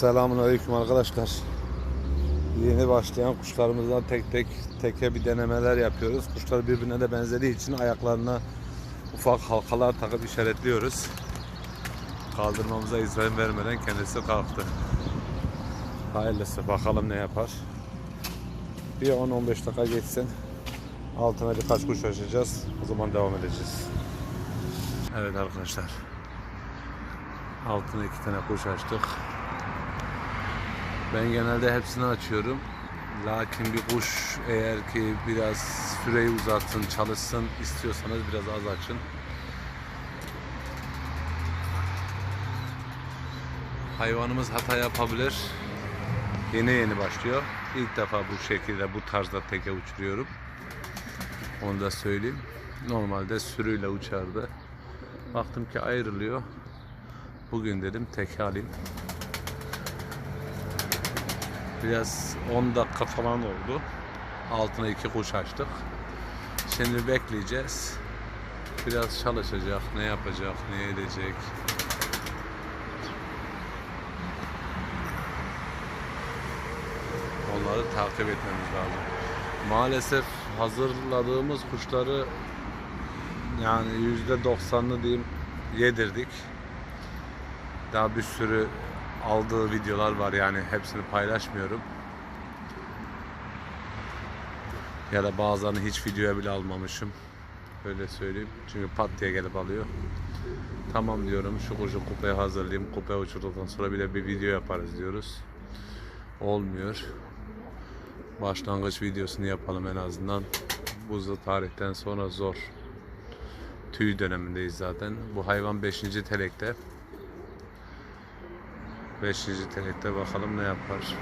Selamun Aleyküm arkadaşlar. Yeni başlayan kuşlarımızdan tek tek teke bir denemeler yapıyoruz. Kuşlar birbirine de benzediği için ayaklarına ufak halkalar takıp işaretliyoruz. Kaldırmamıza izin vermeden kendisi kalktı. Hayırlısı bakalım ne yapar. Bir 10-15 dakika geçsin. Altına birkaç kuş açacağız. O zaman devam edeceğiz. Evet arkadaşlar. Altına iki tane kuş açtık. Ben genelde hepsini açıyorum. Lakin bir kuş eğer ki biraz süreyi uzatsın, çalışsın istiyorsanız biraz az açın. Hayvanımız hata yapabilir. Yeni yeni başlıyor. İlk defa bu şekilde, bu tarzda teke uçuruyorum. Onu da söyleyeyim. Normalde sürüyle uçardı. Baktım ki ayrılıyor. Bugün dedim teke alayım. Biraz 10 dakika falan oldu. Altına iki kuş açtık. Şimdi bekleyeceğiz. Biraz çalışacak, ne yapacak, ne edecek. Onları takip etmemiz lazım. Maalesef hazırladığımız kuşları yani yüzde doksanını diyeyim yedirdik. Daha bir sürü aldığı videolar var yani hepsini paylaşmıyorum. Ya da bazılarını hiç videoya bile almamışım. Öyle söyleyeyim. Çünkü pat diye gelip alıyor. Tamam diyorum şu kuşu kupaya hazırlayayım. Kupaya uçurduktan sonra bir de bir video yaparız diyoruz. Olmuyor. Başlangıç videosunu yapalım en azından. Bu tarihten sonra zor. Tüy dönemindeyiz zaten. Bu hayvan 5. telekte. 5. telekte bakalım ne yapar.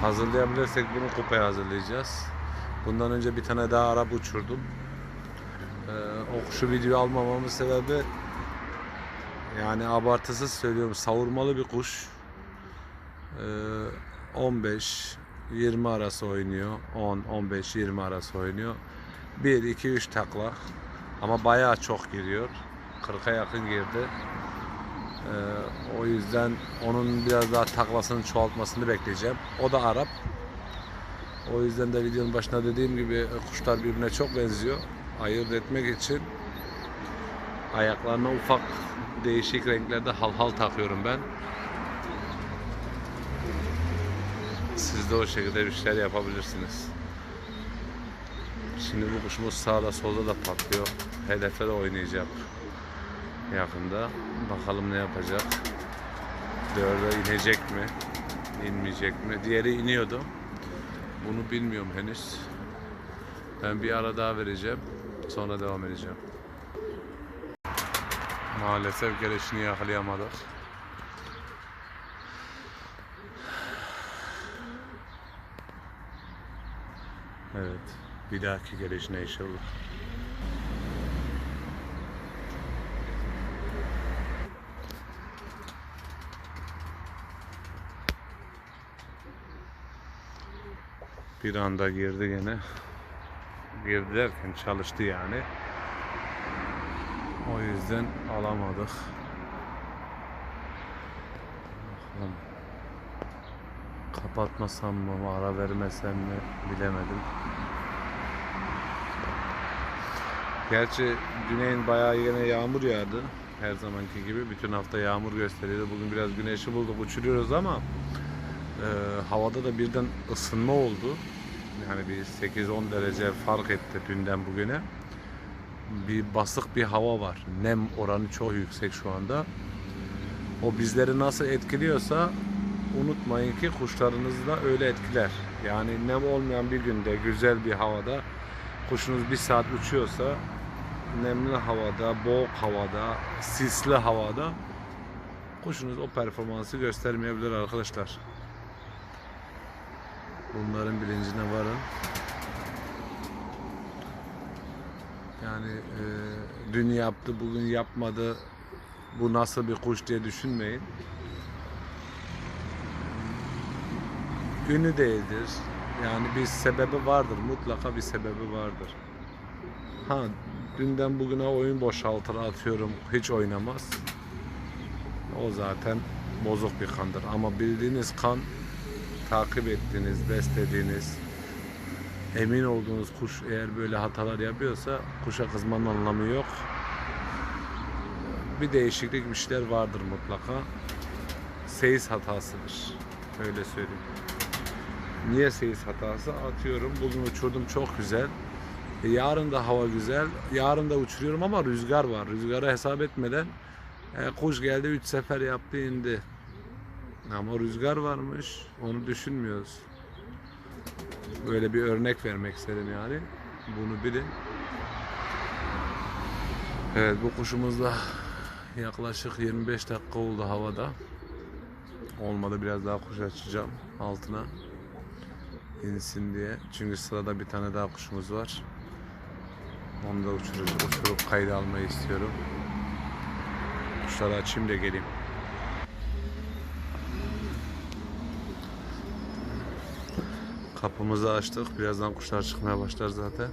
Hazırlayabilirsek bunu kupaya hazırlayacağız. Bundan önce bir tane daha Arap uçurdum. Ee, o kuşu video almamamın sebebi yani abartısız söylüyorum savurmalı bir kuş. Ee, 15 20 arası oynuyor. 10 15 20 arası oynuyor. 1 2 3 takla. Ama bayağı çok giriyor. 40'a yakın girdi. Ee, o yüzden onun biraz daha taklasını çoğaltmasını bekleyeceğim. O da Arap. O yüzden de videonun başında dediğim gibi e, kuşlar birbirine çok benziyor. Ayırt etmek için ayaklarına ufak değişik renklerde halhal takıyorum ben. Siz de o şekilde bir şeyler yapabilirsiniz. Şimdi bu kuşumuz sağda solda da patlıyor. Hedefe de oynayacak yakında. Bakalım ne yapacak. Dörde inecek mi? İnmeyecek mi? Diğeri iniyordu. Bunu bilmiyorum henüz. Ben bir ara daha vereceğim. Sonra devam edeceğim. Maalesef gelişini yakalayamadık. Evet. Bir dahaki gelişine inşallah. Bir anda girdi gene. Girdi derken çalıştı yani. O yüzden alamadık. Bakalım. Kapatmasam mı, ara vermesem mi bilemedim. Gerçi güneyin bayağı yine yağmur yağdı. Her zamanki gibi bütün hafta yağmur gösteriyordu. Bugün biraz güneşi bulduk, uçuruyoruz ama e, havada da birden ısınma oldu. Yani bir 8-10 derece fark etti dünden bugüne. Bir basık bir hava var. Nem oranı çok yüksek şu anda. O bizleri nasıl etkiliyorsa unutmayın ki kuşlarınızı da öyle etkiler. Yani nem olmayan bir günde güzel bir havada kuşunuz bir saat uçuyorsa nemli havada, boğuk havada, sisli havada kuşunuz o performansı göstermeyebilir arkadaşlar. Bunların bilincine varın. Yani e, dün yaptı, bugün yapmadı. Bu nasıl bir kuş diye düşünmeyin. Günü değildir. Yani bir sebebi vardır. Mutlaka bir sebebi vardır. Ha dünden bugüne oyun boşaltır atıyorum. Hiç oynamaz. O zaten bozuk bir kandır. Ama bildiğiniz kan takip ettiğiniz, beslediğiniz, emin olduğunuz kuş eğer böyle hatalar yapıyorsa kuşa kızmanın anlamı yok. Bir değişiklik bir şeyler vardır mutlaka. Seyis hatasıdır. Öyle söyleyeyim. Niye seyis hatası? Atıyorum bugün uçurdum çok güzel. E, yarın da hava güzel. Yarın da uçuruyorum ama rüzgar var. Rüzgarı hesap etmeden e, kuş geldi 3 sefer yaptı indi. Ama rüzgar varmış. Onu düşünmüyoruz. Böyle bir örnek vermek istedim yani. Bunu bilin. Evet bu kuşumuz da yaklaşık 25 dakika oldu havada. Olmadı biraz daha kuş açacağım altına insin diye. Çünkü sırada bir tane daha kuşumuz var. Onu da uçurucu, uçurup kayda almayı istiyorum. Kuşları açayım da geleyim. Kapımızı açtık. Birazdan kuşlar çıkmaya başlar zaten.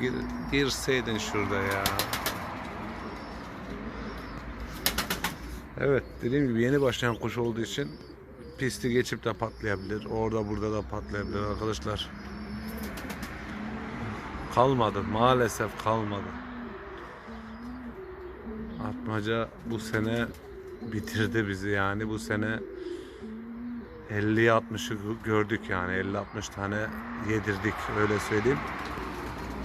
Gir, girseydin şurada ya. Evet dediğim gibi yeni başlayan kuş olduğu için pisti geçip de patlayabilir. Orada burada da patlayabilir arkadaşlar. Kalmadı maalesef kalmadı. Atmaca bu sene bitirdi bizi yani bu sene 50'ye 60'ı gördük yani 50-60 tane yedirdik öyle söyleyeyim.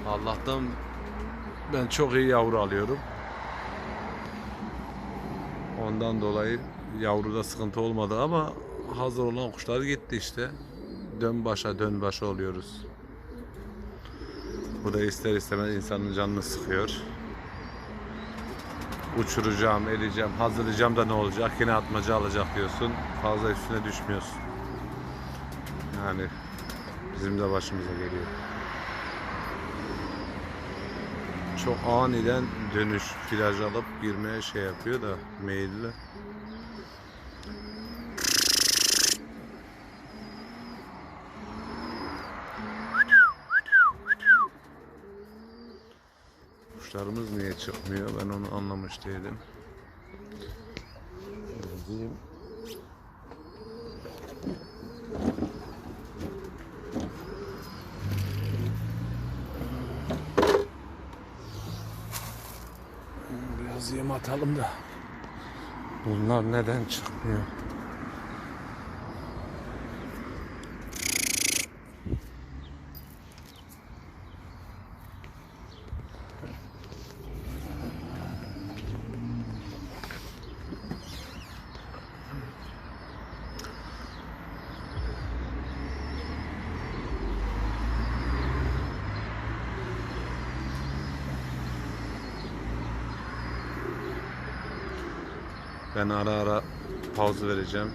Allah'tan ben çok iyi yavru alıyorum. Ondan dolayı yavruda sıkıntı olmadı ama hazır olan kuşlar gitti işte. Dön başa dön başa oluyoruz. Bu da ister istemez insanın canını sıkıyor. Uçuracağım, eleyeceğim, hazırlayacağım da ne olacak? Yine atmaca alacak diyorsun. Fazla üstüne düşmüyorsun. Yani bizim de başımıza geliyor. Çok aniden dönüş, plaj alıp girmeye şey yapıyor da meyilli. Kuşlarımız niye çıkmıyor? Ben onu anlamış değilim. Yazayım. Biraz yem atalım da. Bunlar neden çıkmıyor? Ben ara ara pauzu vereceğim.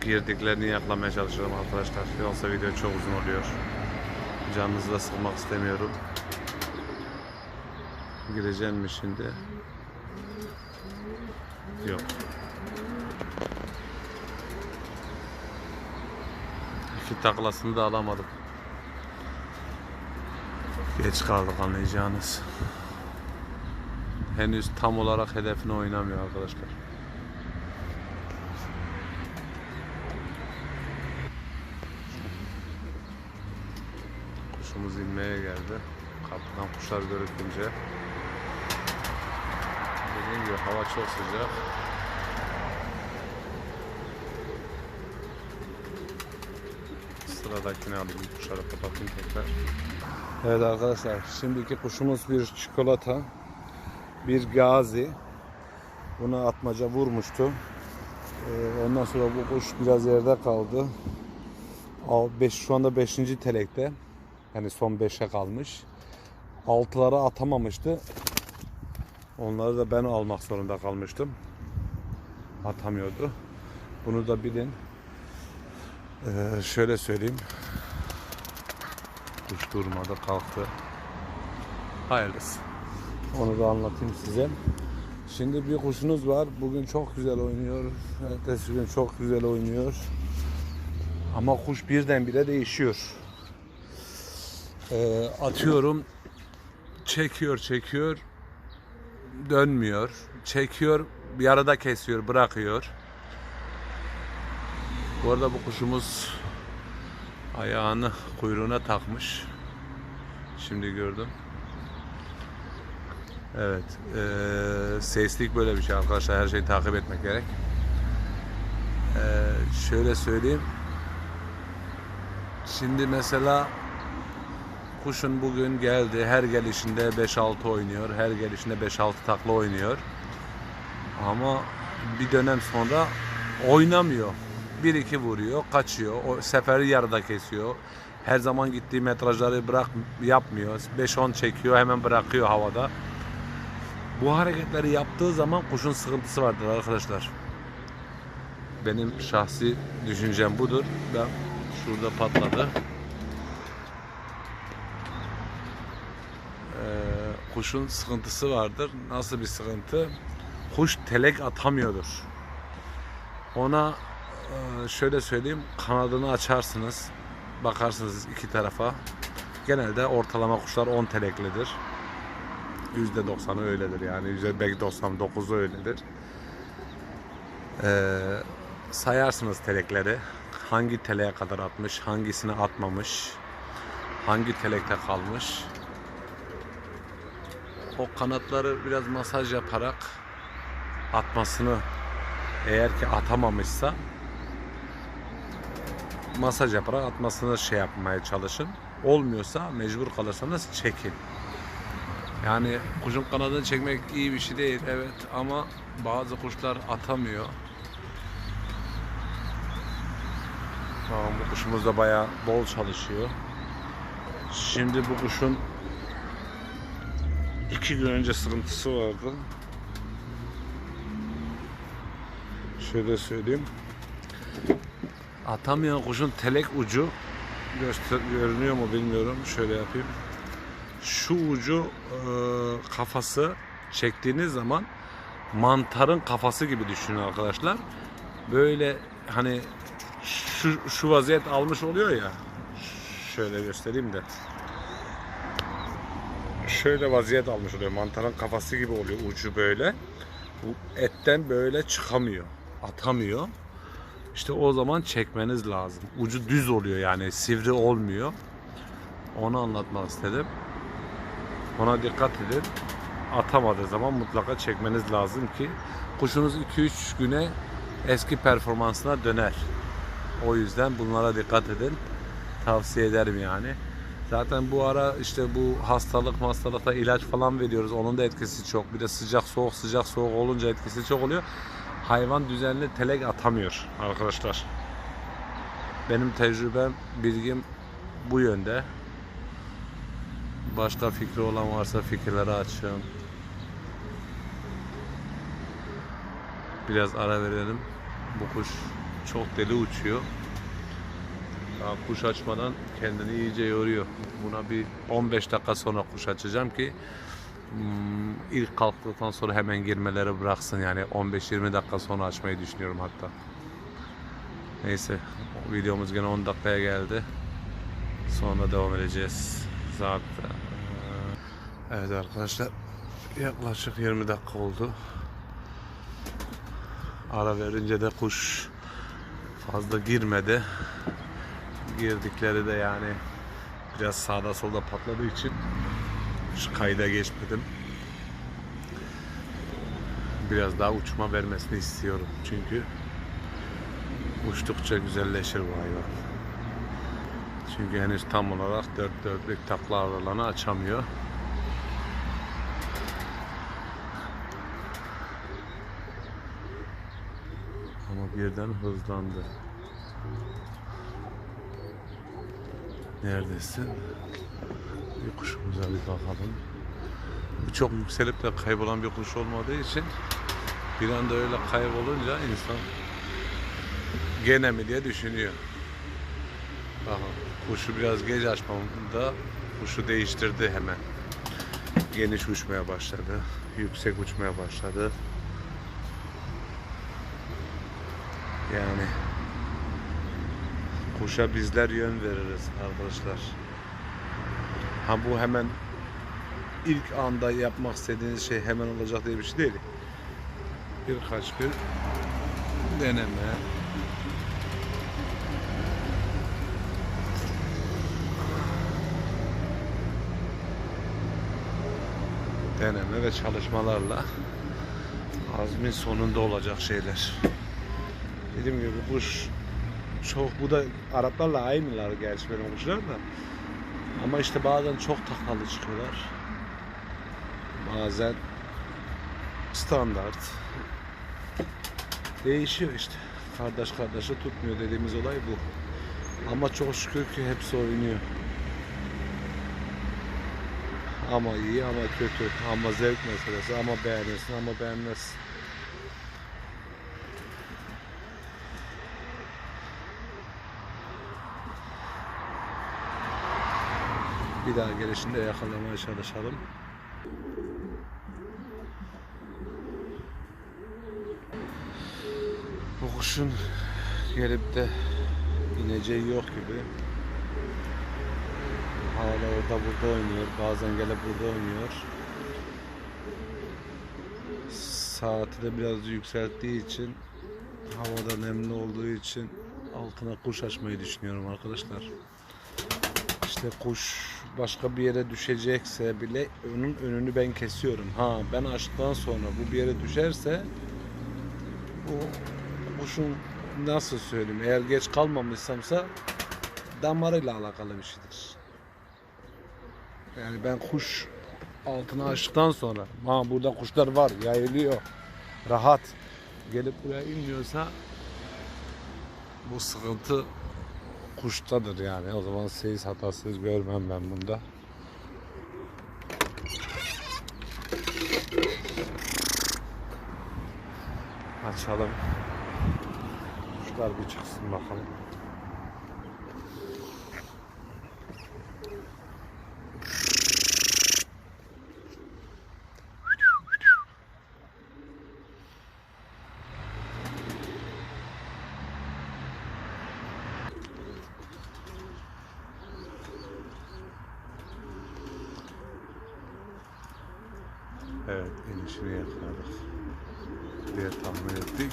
Girdiklerini yaklamaya çalışacağım arkadaşlar. Yoksa video çok uzun oluyor. Canınızı da sıkmak istemiyorum. Gireceğim mi şimdi? Yok. İki taklasını da alamadım. Geç kaldık anlayacağınız. Henüz tam olarak hedefine oynamıyor arkadaşlar. Kuşumuz inmeye geldi. Kapıdan kuşlar görükünce. Dediğim gibi hava çok sıcak. Sıradakini alayım. Kuşları kapatayım tekrar. Evet arkadaşlar. Şimdiki kuşumuz bir çikolata. Bir gazi. Buna atmaca vurmuştu. Ee, Ondan sonra bu kuş biraz yerde kaldı. Şu anda 5. telekte. Yani son 5'e kalmış. Altılara atamamıştı. Onları da ben almak zorunda kalmıştım. Atamıyordu. Bunu da bilin. Ee, şöyle söyleyeyim. Kuş durmadı kalktı. Hayırlısı. Onu da anlatayım size. Şimdi bir kuşunuz var. Bugün çok güzel oynuyor. Ertesi gün çok güzel oynuyor. Ama kuş birdenbire değişiyor. Ee, atıyorum çekiyor çekiyor dönmüyor. Çekiyor, bir arada kesiyor, bırakıyor. Bu arada bu kuşumuz ayağını kuyruğuna takmış. Şimdi gördüm. Evet. eee, seslik böyle bir şey arkadaşlar. Her şeyi takip etmek gerek. Eee, şöyle söyleyeyim. Şimdi mesela kuşun bugün geldi. Her gelişinde 5-6 oynuyor. Her gelişinde 5-6 takla oynuyor. Ama bir dönem sonra oynamıyor. 1-2 vuruyor, kaçıyor. O seferi yarıda kesiyor. Her zaman gittiği metrajları bırak yapmıyor. 5-10 çekiyor, hemen bırakıyor havada. Bu hareketleri yaptığı zaman kuşun sıkıntısı vardır arkadaşlar. Benim şahsi düşüncem budur. Ben şurada patladı. Kuşun sıkıntısı vardır. Nasıl bir sıkıntı? Kuş telek atamıyordur. Ona e, şöyle söyleyeyim, kanadını açarsınız. Bakarsınız iki tarafa. Genelde ortalama kuşlar 10 teleklidir. %90'ı öyledir yani. %99'u öyledir. Ee, sayarsınız telekleri. Hangi teleğe kadar atmış, hangisini atmamış, hangi telekte kalmış. O kanatları biraz masaj yaparak atmasını eğer ki atamamışsa masaj yaparak atmasını şey yapmaya çalışın. Olmuyorsa mecbur kalırsanız çekin. Yani kuşun kanadını çekmek iyi bir şey değil evet ama bazı kuşlar atamıyor. Tamam bu kuşumuz da bayağı bol çalışıyor. Şimdi bu kuşun iki gün önce sıkıntısı vardı. Şöyle söyleyeyim. Atamayan kuşun telek ucu göster görünüyor mu bilmiyorum. Şöyle yapayım. Şu ucu e, kafası çektiğiniz zaman mantarın kafası gibi düşünün arkadaşlar. Böyle hani şu, şu vaziyet almış oluyor ya. Şöyle göstereyim de. Şöyle vaziyet almış oluyor. Mantarın kafası gibi oluyor ucu böyle. Bu etten böyle çıkamıyor. Atamıyor. İşte o zaman çekmeniz lazım. Ucu düz oluyor yani sivri olmuyor. Onu anlatmak istedim. Ona dikkat edin. Atamadığı zaman mutlaka çekmeniz lazım ki kuşunuz 2-3 güne eski performansına döner. O yüzden bunlara dikkat edin. Tavsiye ederim yani. Zaten bu ara işte bu hastalık hastalıkta ilaç falan veriyoruz. Onun da etkisi çok. Bir de sıcak soğuk sıcak soğuk olunca etkisi çok oluyor. Hayvan düzenli telek atamıyor arkadaşlar. Benim tecrübem, bilgim bu yönde. Başka fikri olan varsa fikirleri açın. Biraz ara verelim. Bu kuş çok deli uçuyor. Daha kuş açmadan kendini iyice yoruyor. Buna bir 15 dakika sonra kuş açacağım ki hmm, ilk kalktıktan sonra hemen girmeleri bıraksın. Yani 15-20 dakika sonra açmayı düşünüyorum hatta. Neyse videomuz gene 10 dakikaya geldi. Sonra devam edeceğiz. Saat Evet arkadaşlar yaklaşık 20 dakika oldu. Ara verince de kuş fazla girmedi. Girdikleri de yani biraz sağda solda patladığı için şu kayda geçmedim. Biraz daha uçma vermesini istiyorum çünkü uçtukça güzelleşir bu hayvan. Çünkü henüz tam olarak dört dörtlük takla aralarını açamıyor. Ama birden hızlandı. Neredesin? Bir kuşumuza bir bakalım. Bu çok yükselip de kaybolan bir kuş olmadığı için bir anda öyle kaybolunca insan gene mi diye düşünüyor. Aha, kuşu biraz geç açmamda kuşu değiştirdi hemen. Geniş uçmaya başladı. Yüksek uçmaya başladı. Yani kuşa bizler yön veririz arkadaşlar. Ha bu hemen ilk anda yapmak istediğiniz şey hemen olacak diye bir şey değil. Birkaç gün deneme. Deneme ve çalışmalarla azmin sonunda olacak şeyler. Dediğim gibi kuş çok bu da Araplarla aynılar gerçi benim kuşlar da. Ama işte bazen çok takalı çıkıyorlar. Bazen standart. Değişiyor işte. Kardeş kardeşi tutmuyor dediğimiz olay bu. Ama çok şükür ki hepsi oynuyor. Ama iyi ama kötü. Ama zevk meselesi. Ama beğenirsin ama beğenmezsin. Bir daha gelişinde yakalamaya çalışalım. Bu kuşun gelip de ineceği yok gibi. Hala orada burada oynuyor. Bazen gelip burada oynuyor. Saati de biraz yükselttiği için havada nemli olduğu için altına kuş açmayı düşünüyorum arkadaşlar. İşte kuş başka bir yere düşecekse bile onun önünü ben kesiyorum. Ha ben açtıktan sonra bu bir yere düşerse bu kuşun nasıl söyleyeyim eğer geç kalmamışsamsa damarıyla alakalı bir şeydir. Yani ben kuş altına açtıktan sonra ha burada kuşlar var yayılıyor rahat gelip buraya inmiyorsa bu sıkıntı kuştadır yani. O zaman seyis hatası görmem ben bunda. Açalım. Kuşlar bir çıksın bakalım. Evet, inişini yakaladık. diye tahmin ettik.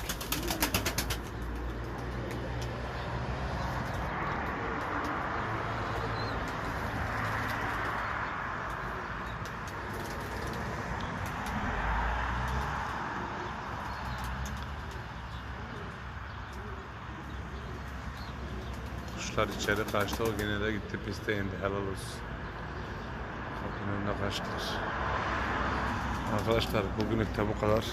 Kuşlar içeri kaçtı, o gene de gitti piste indi. Helal olsun. Kapının önüne kaçtılar. Arkadaşlar bugünlük de bu kadar.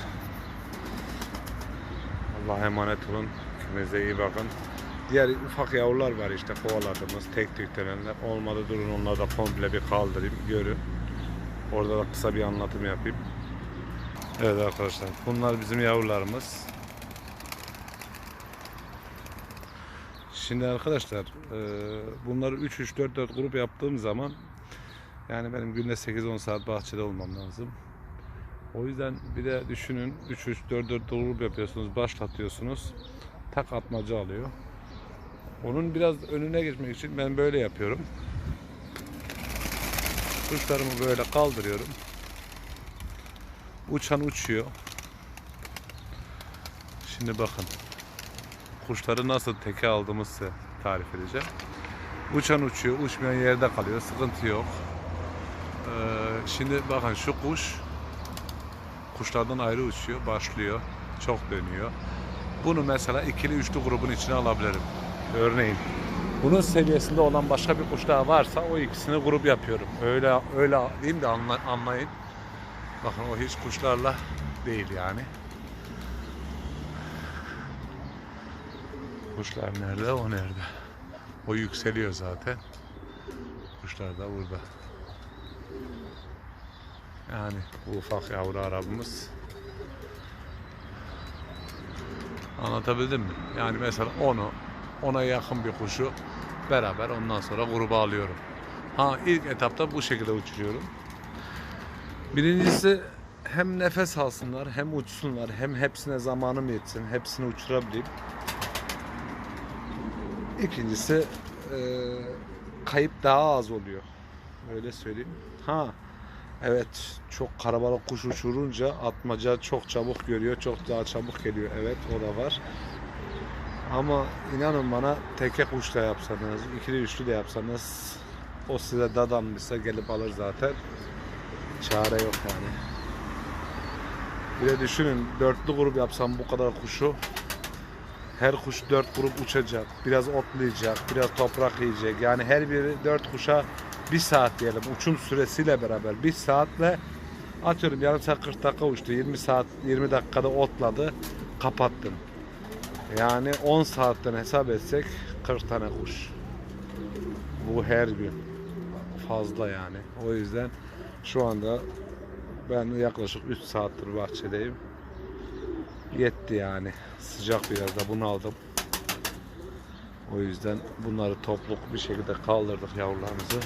Allah'a emanet olun. Kendinize iyi bakın. Diğer ufak yavrular var işte kovaladığımız tek tük denenler. Olmadı durun onları da komple bir kaldırayım görün. Orada da kısa bir anlatım yapayım. Evet arkadaşlar bunlar bizim yavrularımız. Şimdi arkadaşlar e, bunları 3-3-4-4 grup yaptığım zaman yani benim günde 8-10 saat bahçede olmam lazım. O yüzden bir de düşünün 3-3-4-4 grup yapıyorsunuz, başlatıyorsunuz. Tak atmaca alıyor. Onun biraz önüne geçmek için ben böyle yapıyorum. Kuşlarımı böyle kaldırıyorum. Uçan uçuyor. Şimdi bakın. Kuşları nasıl teke aldığımı size tarif edeceğim. Uçan uçuyor, uçmayan yerde kalıyor. Sıkıntı yok. Ee, şimdi bakın şu kuş kuşlardan ayrı uçuyor, başlıyor, çok dönüyor. Bunu mesela ikili üçlü grubun içine alabilirim. Örneğin bunun seviyesinde olan başka bir kuş daha varsa o ikisini grup yapıyorum. Öyle öyle diyeyim de anla, anlayın. Bakın o hiç kuşlarla değil yani. Kuşlar nerede? O nerede? O yükseliyor zaten. Kuşlar da burada. Yani bu ufak yavru arabamız. Anlatabildim mi? Yani mesela onu, ona yakın bir kuşu beraber ondan sonra gruba alıyorum. Ha ilk etapta bu şekilde uçuruyorum. Birincisi hem nefes alsınlar, hem uçsunlar, hem hepsine zamanım yetsin, hepsini uçurabileyim. İkincisi e, kayıp daha az oluyor. Öyle söyleyeyim. Ha Evet, çok karabalık kuş uçurunca atmaca çok çabuk görüyor, çok daha çabuk geliyor. Evet, o da var. Ama inanın bana teke kuşla yapsanız, ikili üçlü de yapsanız o size dadanmışsa gelip alır zaten. Çare yok yani. Bir de düşünün dörtlü grup yapsam bu kadar kuşu her kuş dört grup uçacak. Biraz otlayacak, biraz toprak yiyecek. Yani her biri dört kuşa bir saat diyelim uçum süresiyle beraber bir saatle atıyorum yarım saat 40 dakika uçtu. 20 saat 20 dakikada otladı. Kapattım. Yani 10 saatten hesap etsek 40 tane kuş. Bu her gün. Fazla yani. O yüzden şu anda ben yaklaşık 3 saattir bahçedeyim. Yetti yani. Sıcak biraz da bunu aldım. O yüzden bunları topluk bir şekilde kaldırdık yavrularımızı.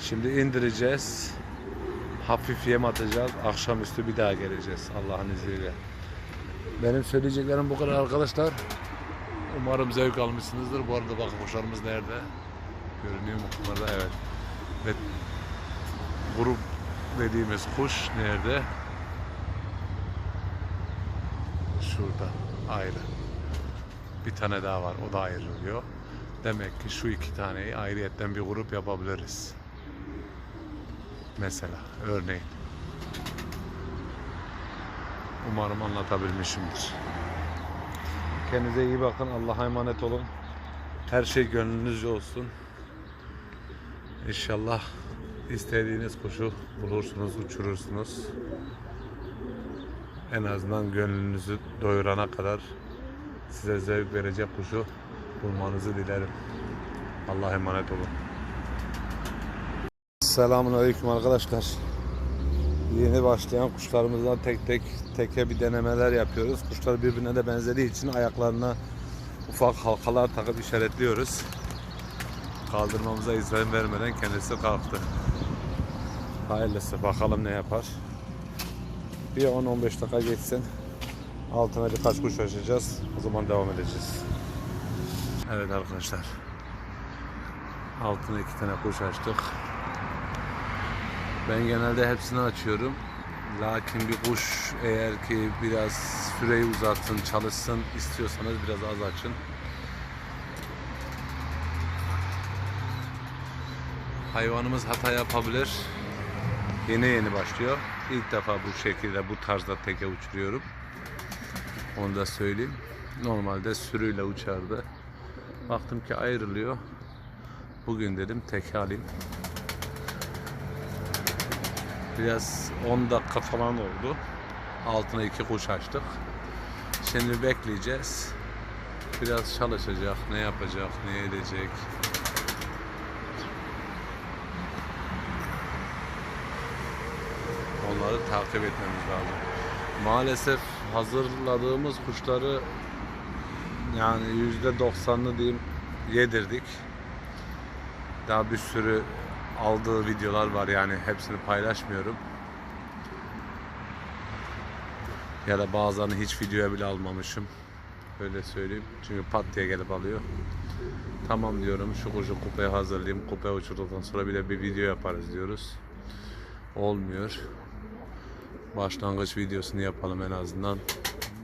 Şimdi indireceğiz. Hafif yem atacağız. Akşamüstü bir daha geleceğiz Allah'ın izniyle. Benim söyleyeceklerim bu kadar arkadaşlar. Umarım zevk almışsınızdır. Bu arada bakın kuşlarımız nerede? Görünüyor mu? Bunlarda evet. Ve grup dediğimiz kuş nerede? Şurada ayrı. Bir tane daha var. O da ayrılıyor. Demek ki şu iki taneyi ayrıyetten bir grup yapabiliriz. Mesela örneğin. Umarım anlatabilmişimdir. Kendinize iyi bakın. Allah'a emanet olun. Her şey gönlünüzce olsun. İnşallah istediğiniz kuşu bulursunuz, uçurursunuz. En azından gönlünüzü doyurana kadar size zevk verecek kuşu bulmanızı dilerim. Allah'a emanet olun. Selamun Aleyküm arkadaşlar. Yeni başlayan kuşlarımızdan tek tek teke bir denemeler yapıyoruz. Kuşlar birbirine de benzediği için ayaklarına ufak halkalar takıp işaretliyoruz. Kaldırmamıza izin vermeden kendisi kalktı. Hayırlısı bakalım ne yapar. Bir 10-15 dakika geçsin. Altına birkaç kuş açacağız. O zaman devam edeceğiz. Evet arkadaşlar. Altına iki tane kuş açtık. Ben genelde hepsini açıyorum. Lakin bir kuş eğer ki biraz süreyi uzatsın, çalışsın istiyorsanız biraz az açın. Hayvanımız hata yapabilir. Yeni yeni başlıyor. İlk defa bu şekilde bu tarzda teke uçuruyorum. Onu da söyleyeyim. Normalde sürüyle uçardı. Baktım ki ayrılıyor. Bugün dedim teke alayım. Biraz 10 dakika falan oldu. Altına iki kuş açtık. Şimdi bekleyeceğiz. Biraz çalışacak, ne yapacak, ne edecek. Onları takip etmemiz lazım. Maalesef hazırladığımız kuşları yani yüzde doksanını diyeyim yedirdik. Daha bir sürü aldığı videolar var yani hepsini paylaşmıyorum. Ya da bazılarını hiç videoya bile almamışım. Öyle söyleyeyim. Çünkü pat diye gelip alıyor. Tamam diyorum şu kuşu kupaya hazırlayayım. Kupaya uçurduktan sonra bir de bir video yaparız diyoruz. Olmuyor. Başlangıç videosunu yapalım en azından.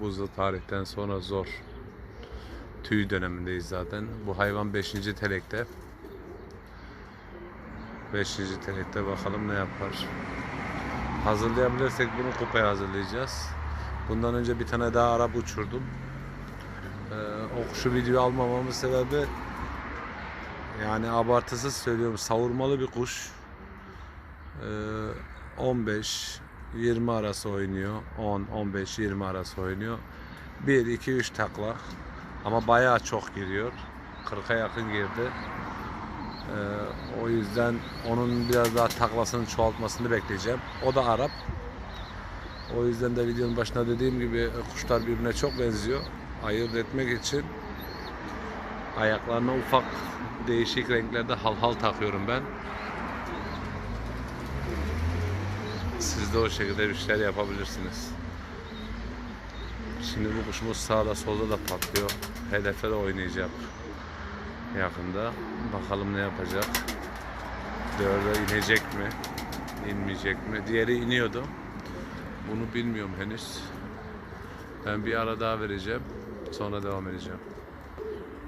Buzlu tarihten sonra zor. Tüy dönemindeyiz zaten. Bu hayvan 5. telekte. 5. telekte bakalım ne yapar. Hazırlayabilirsek bunu kupaya hazırlayacağız. Bundan önce bir tane daha Arap uçurdum. Ee, o video almamamın sebebi yani abartısız söylüyorum savurmalı bir kuş. Ee, 15 20 arası oynuyor. 10 15 20 arası oynuyor. 1 2 3 takla. Ama bayağı çok giriyor. 40'a yakın girdi. Ee, o yüzden onun biraz daha taklasını çoğaltmasını bekleyeceğim. O da Arap. O yüzden de videonun başında dediğim gibi kuşlar birbirine çok benziyor. Ayırt etmek için ayaklarına ufak değişik renklerde halhal takıyorum ben. Siz de o şekilde bir şeyler yapabilirsiniz. Şimdi bu kuşumuz sağda solda da patlıyor. Hedefe de oynayacak yakında. Bakalım ne yapacak. Dörde inecek mi? inmeyecek mi? Diğeri iniyordu. Bunu bilmiyorum henüz. Ben bir ara daha vereceğim. Sonra devam edeceğim.